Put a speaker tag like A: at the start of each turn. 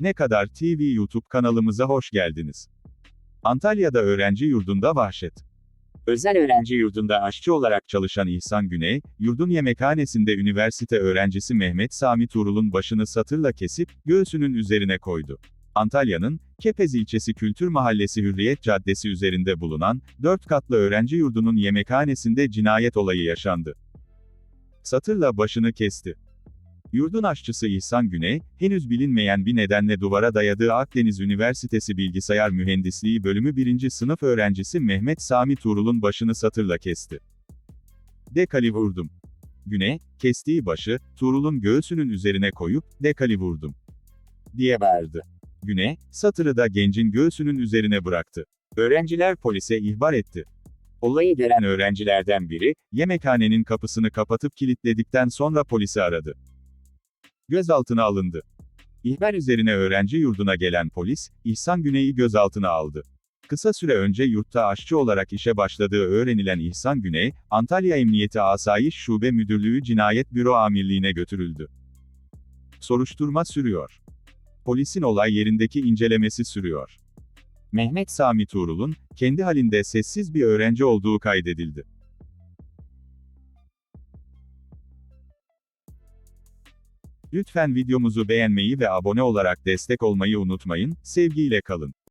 A: Ne Kadar TV YouTube kanalımıza hoş geldiniz. Antalya'da öğrenci yurdunda vahşet. Özel öğrenci yurdunda aşçı olarak çalışan İhsan Güney, yurdun yemekhanesinde üniversite öğrencisi Mehmet Sami Tuğrul'un başını satırla kesip, göğsünün üzerine koydu. Antalya'nın, Kepez ilçesi Kültür Mahallesi Hürriyet Caddesi üzerinde bulunan, dört katlı öğrenci yurdunun yemekhanesinde cinayet olayı yaşandı. Satırla başını kesti. Yurdun aşçısı İhsan Güney, henüz bilinmeyen bir nedenle duvara dayadığı Akdeniz Üniversitesi Bilgisayar Mühendisliği bölümü 1. sınıf öğrencisi Mehmet Sami Tuğrul'un başını satırla kesti. Dekali vurdum. Güney, kestiği başı, Tuğrul'un göğsünün üzerine koyup, dekali vurdum. diye bağırdı. Güney, satırı da gencin göğsünün üzerine bıraktı. Öğrenciler polise ihbar etti. Olayı gören öğrencilerden biri, yemekhanenin kapısını kapatıp kilitledikten sonra polisi aradı. Gözaltına alındı. İhbar üzerine öğrenci yurduna gelen polis, İhsan Güney'i gözaltına aldı. Kısa süre önce yurtta aşçı olarak işe başladığı öğrenilen İhsan Güney, Antalya Emniyeti Asayiş Şube Müdürlüğü Cinayet Büro Amirliğine götürüldü. Soruşturma sürüyor. Polisin olay yerindeki incelemesi sürüyor. Mehmet Sami Tuğrul'un, kendi halinde sessiz bir öğrenci olduğu kaydedildi. Lütfen videomuzu beğenmeyi ve abone olarak destek olmayı unutmayın, sevgiyle kalın.